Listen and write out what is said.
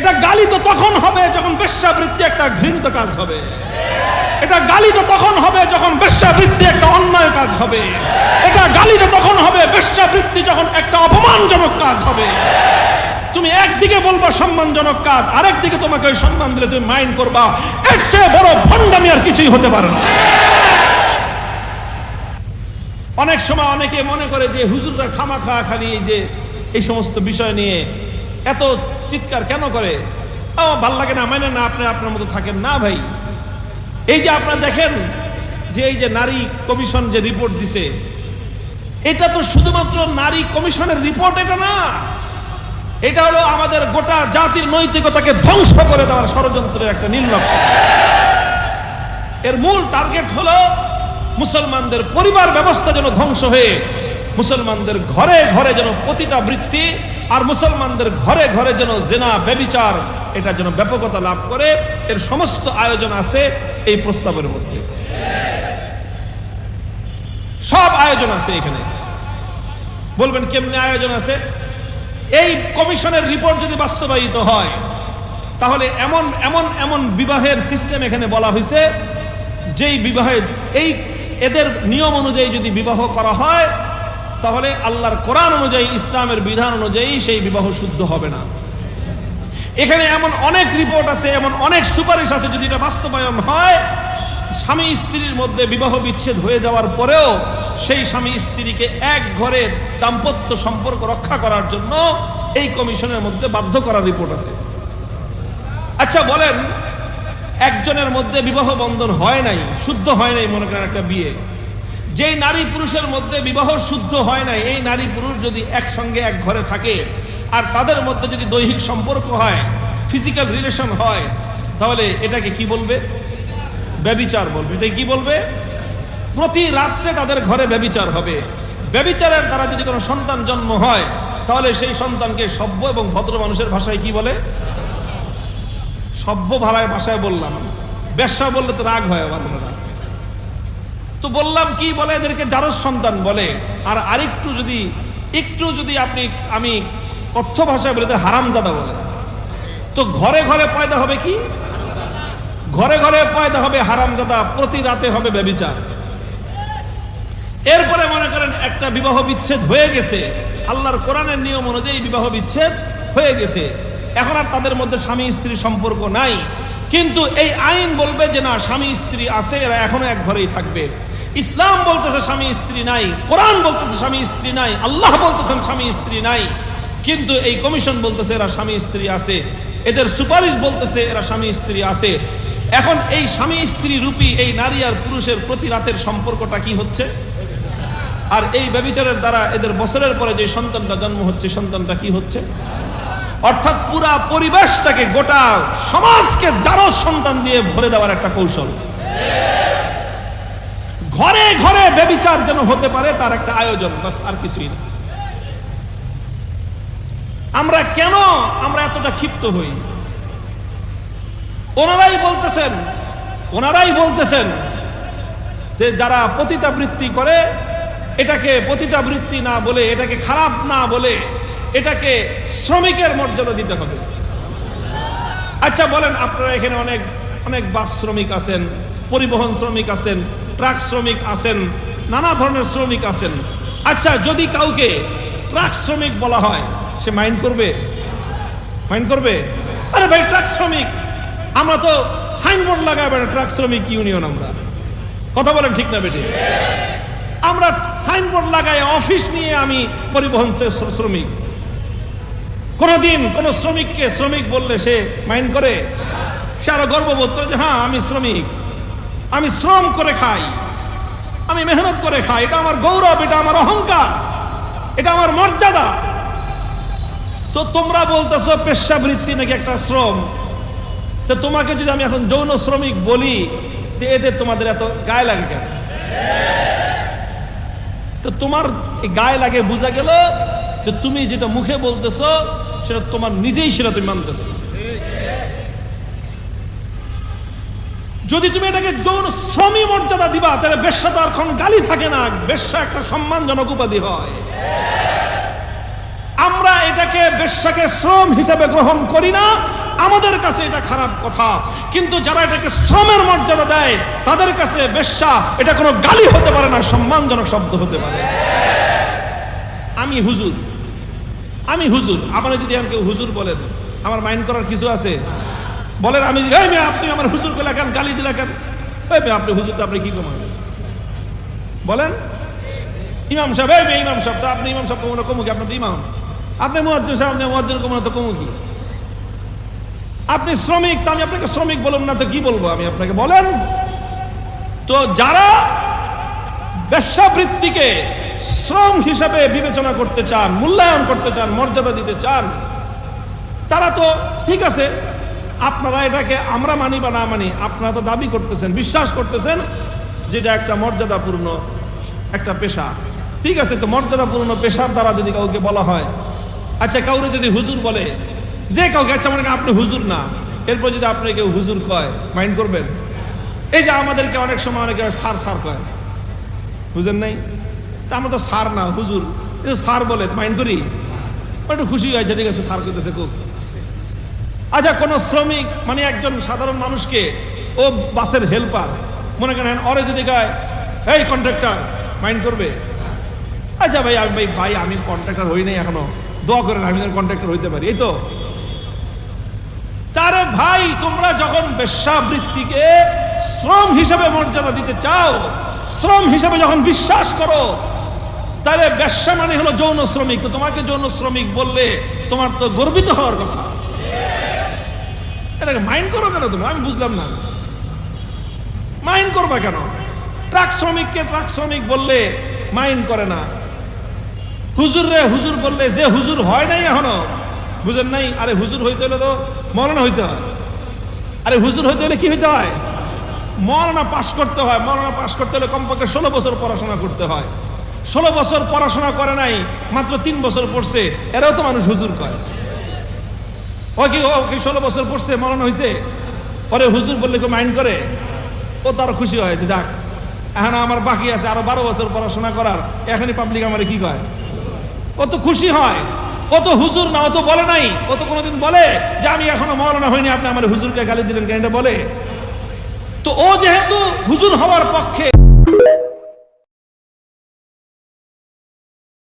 এটা গালি তো তখন হবে যখন বেশ্যাবৃত্তি একটা ঘৃণিত কাজ হবে। এটা গালি তো তখন হবে যখন বেশ্যাবৃত্তি একটা অন্যায় কাজ হবে। এটা গালি তো তখন হবে বেশ্যাবৃত্তি যখন একটা অপমানজনক কাজ হবে। তুমি একদিকে বলবা সম্মানজনক কাজ আরেকদিকে তোমাকে ওই সম্মান দিলে তুমি মাইন্ড করবা, এর চেয়ে বড় ভণ্ডামি আর কিছুই হতে পারে না। অনেক সময় অনেকে মনে করে যে হুজুররা খামাখা খালি যে এই সমস্ত বিষয় নিয়ে এত চিৎকার কেন করে? ও ভালো লাগে না মানে না, আপনি আপনার মতো থাকেন না ভাই। এই যে আপনারা দেখেন যে এই যে নারী কমিশন যে রিপোর্ট দিছে, এটা তো শুধুমাত্র নারী কমিশনের রিপোর্ট, এটা না। এটা হলো আমাদের গোটা জাতির নৈতিকতাকে ধ্বংস করে দেওয়ার ষড়যন্ত্রের একটা নীল নকশা। এর মূল টার্গেট হলো মুসলমানদের পরিবার ব্যবস্থা যেন ধ্বংস হয়ে, মুসলমানদের ঘরে ঘরে যেন পতিতা বৃত্তি আর মুসলমানদের ঘরে ঘরে যেন জেনা, ব্যবিচার, এটা যেন ব্যাপকতা লাভ করে, এর সমস্ত আয়োজন আছে এই প্রস্তাবের মধ্যে। সব আয়োজন আছে এখানে। বলবেন কেমনে আয়োজন আছে? এই কমিশনের রিপোর্ট যদি বাস্তবায়িত হয়, তাহলে এমন এমন এমন বিবাহের সিস্টেম এখানে বলা হয়েছে, যেই বিবাহে, এই এদের নিয়ম অনুযায়ী যদি বিবাহ করা হয় তাহলে আল্লাহর কোরআন অনুযায়ী, ইসলামের বিধান অনুযায়ী সেই বিবাহ শুদ্ধ হবে না। এখানে এমন অনেক রিপোর্ট আছে, এমন অনেক সুপারিশ আছে, যদি এটা বাস্তবায়ন হয়, স্বামী স্ত্রীর মধ্যে বিবাহ বিচ্ছেদ হয়ে যাওয়ার পরেও সেই স্বামী স্ত্রীকে এক ঘরে দাম্পত্য সম্পর্ক রক্ষা করার জন্য এই কমিশনের মধ্যে বাধ্য করার রিপোর্ট আছে। আচ্ছা বলেন, একজনের মধ্যে বিবাহ বন্ধন হয় নাই, শুদ্ধ হয় নাই, মনে করেন একটা বিয়ে। যেই নারী পুরুষের মধ্যে বিবাহ শুদ্ধ হয় নাই, এই নারী পুরুষ যদি একসঙ্গে এক ঘরে থাকে আর তাদের মধ্যে যদি দৈহিক সম্পর্ক হয় ফিজিক্যাল রিলেশন হয়, তাহলে এটাকে কি বলবে? ব্যবিচার বলবে। এটা কি বলবে? প্রতি রাত্রে তাদের ঘরে ব্যবিচার হবে। ব্যবিচারের দ্বারা যদি কোনো সন্তান জন্ম হয়, তাহলে সেই সন্তানকে সভ্য এবং ভদ্র মানুষের ভাষায় কি বলে? সভ্য ভাড়ায় ভাষায় বললাম। ব্যবসা বললে তো রাগ হয় আমার। তো বললাম, কি বলে এদেরকে? জারজ সন্তান বলে। আর আরেকটু যদি, একটু যদি আপনি, আমি কথ্য ভাষায় বলে এদের হারামজাদা বলে। তো ঘরে ঘরে পয়দা হবে কি? ঘরে ঘরে পয়দা হবে হারামজাদা, প্রতি রাতে হবে ব্যবিচার। এরপরে মনে করেন একটা বিবাহ বিচ্ছেদ হয়ে গেছে। আল্লাহর কোরআনের নিয়ম অনুযায়ী বিবাহ বিচ্ছেদ হয়ে গেছে। এখন আর তাদের মধ্যে স্বামী স্ত্রী সম্পর্ক নাই। কিন্তু এই আইন বলবে যে না, স্বামী, স্ত্রী আছে, এরা এখনও এক ঘরেই থাকবে। ইসলাম বলতেছে স্বামী, স্ত্রী নাই, কোরআন বলতেছে স্বামী, স্ত্রী নাই, আল্লাহ বলতেছেন স্বামী, স্ত্রী নাই, কিন্তু এই কমিশন বলতেছে এরা স্বামী, স্ত্রী আছে। এদের সুপারিশ বলতেছে এরা স্বামী, স্ত্রী আছে। এখন এই স্বামী, স্ত্রী রূপী এই নারী আর পুরুষের প্রতি রাতের সম্পর্কটা কি হচ্ছে? আর এই ব্যবিচারের দ্বারা এদের বছরের পরে যে সন্তানটা জন্ম হচ্ছে, সন্তানটা কি হচ্ছে? অর্থাৎ পুরা পরিবেশটাকে, গোটা সমাজকে যারো সন্তান দিয়ে ভরে দেওয়ার একটা কৌশল। ঘরে ঘরে ব্যবিচার যেন হতে পারে, তার একটা আয়োজন, বাস আর কিছুই না। আমরা কেন আমরা এতটা ক্ষিপ্ত হই? ওনারাই বলতেছেন ওনারাই বলতেছেন যে যারা পতিতাবৃত্তি করে, এটাকে পতিতাবৃত্তি না বলে, এটাকে খারাপ না বলে এটাকে শ্রমিকের মর্যাদা দিতে হবে। আচ্ছা বলেন, আপনারা এখানে অনেক অনেক বাস শ্রমিক আছেন, পরিবহন শ্রমিক আছেন, ট্রাক শ্রমিক আছেন, নানা ধরনের শ্রমিক আছেন। আচ্ছা যদি কাউকে ট্রাক শ্রমিক বলা হয়, সে মাইন্ড করবে? মাইন্ড করবে? আরে ভাই, ট্রাক শ্রমিক, আমরা তো সাইনবোর্ড লাগাই ট্রাক শ্রমিক ইউনিয়ন আমরা। কথা বলেন ঠিক না বেটি আমরা সাইনবোর্ড লাগাই অফিস নিয়ে আমি পরিবহন শ্র- শ্র- শ্রমিক। কোনদিন কোন শ্রমিককে শ্রমিক বললে সে মাইন্ড করে? সে আরও গর্ববোধ করে যে হ্যাঁ আমি শ্রমিক। আমি শ্রম করে খাই। আমি মেহনত করে খাই। এটা আমার গৌরব, এটা আমার অহংকার, এটা আমার মর্যাদা। তো তোমরা বলতেছো পেশাবৃত্তি নাকি একটা শ্রম? তো তোমাকে যদি আমি এখন যৌন শ্রমিক বলি, তো এতে তোমাদের এত গায়ে লাগে কেন? তো তোমার গায়ে লাগে বোঝা গেল যে তুমি যেটা মুখে বলতেছো সেটা তোমার নিজেই সেটা তুমি মানতেছো। যদি তুমি এটাকে যৌন শ্রমী মর্যাদা দিবা, তাহলে বেশ্যা তো আর গালি থাকে না। বেশ্যা একটা সম্মানজনক উপাধি হয়। আমরা এটাকে বেশ্যাকে শ্রম হিসাবে গ্রহণ করি না। আমাদের কাছে এটা খারাপ কথা। কিন্তু যারা এটাকে শ্রমের মর্যাদা দেয়, তাদের কাছে বেশ্যা, এটা কোনো গালি হতে পারে না, সম্মানজনক শব্দ হতে পারে। আমি হুজুর আমি হুজুর আমার যদি আর কেউ হুজুর বলেন আমার মাইন্ড করার কিছু আছে? বলেন আমি মেয়ে, আপনি আমার হুজুর বলে কেন? গালি দিলা কেন? মেয়ে, আপনি হুজুর তো আপনি কি কমান বলেন? ইমাম সাহেব এই মেয়ে, ইমাম সাহেব আপনি ইমাম সাহেব কমনো কমুকি আপনার ইমাম। আপনি মুয়াজ্জিন সাহেব আপনি মুয়াজ্জিন কমনো তো কমুকি আপনি শ্রমিক তো আমি আপনাকে শ্রমিক বলুন না তো কি বলব আমি আপনাকে? বলেন তো যারা বেশ্যাবৃত্তিকে শ্রম হিসাবে বিবেচনা করতে চান, মূল্যায়ন করতে চান, মর্যাদা দিতে চান, তারা তো ঠিক আছে, আপনারা এটাকে আমরা মানি বা না মানি, আপনারা তো দাবি করতেছেন, বিশ্বাস করতেছেন যেটা একটা মর্যাদাপূর্ণ একটা পেশা। ঠিক আছে তো, মর্যাদাপূর্ণ পেশার দ্বারা যদি কাউকে বলা হয় আচ্ছা কাউরে যদি হুজুর বলে, যে কাউকে আচ্ছা মনে আপনি হুজুর না, এরপর যদি আপনি কেউ হুজুর কয়, মাইন্ড করবেন? এই যে আমাদেরকে অনেক সময় অনেকে সার সার কয়, বুঝেন নাই? আমরা তো সার না, হুজুর। সার বলে মাইন্ড করি। একটু খুশি হয়েছে, ঠিক আছে, সার করতেছে খুব। আচ্ছা কোন শ্রমিক মানে একজন সাধারণ মানুষকে, ও বাসের হেল্পার মনে করেন, অরে যদি গায় এই কন্ট্রাক্টর মাইন্ড করবে? আচ্ছা ভাই, আমি ভাই আমি কন্ট্রাক্টর হই নাই এখনও। দোয়া করেন, আমি কন্ট্রাক্টর হইতে পারি, এই তো। তার ভাই, তোমরা যখন বেশ্যাবৃত্তিকে শ্রম হিসাবে মর্যাদা দিতে চাও, শ্রম হিসাবে যখন বিশ্বাস করো তাহলে ব্যবসা মানে হলো যৌন শ্রমিক। তো তোমাকে যৌন শ্রমিক বললে তোমার তো গর্বিত হওয়ার কথা। এটাকে মাইন্ড করো কেন তুমি? আমি বুঝলাম না। মাইন্ড করবা কেন? ট্রাক শ্রমিককে ট্রাক শ্রমিক বললে মাইন্ড করে না। হুজুর রে হুজুর বললে যে হুজুর হয় নাই এখনও, বুঝেন নাই? আরে হুজুর হইতে হলে তো মরণা হইতে হয়। আরে হুজুর হইতে হলে কি হইতে হয়? মরণা পাশ করতে হয়। মরণা পাশ করতে হলে কমপক্ষে ষোলো বছর পড়াশোনা করতে হয়। ষোলো বছর পড়াশোনা করে নাই, মাত্র তিন বছর পড়ছে, এরাও তো মানুষ হুজুর কয়। ও কি ও কি ষোলো বছর পড়ছে মরণ হয়েছে? পরে হুজুর বললে কেউ মাইন্ড করে? ও তো আরও খুশি হয় যাক। এখন আমার বাকি আছে, আরও বারো বছর পড়াশোনা করার, এখনই পাবলিক আমারে কি কয়? ও তো খুশি হয়, ও তো হুজুর না, ও তো বলে নাই, ও তো কোনোদিন বলে যে আমি এখনও মরণা হয়নি, আপনি আমার হুজুরকে গালি দিলেন কেন? বলে। তো ও যেহেতু হুজুর হওয়ার পক্ষে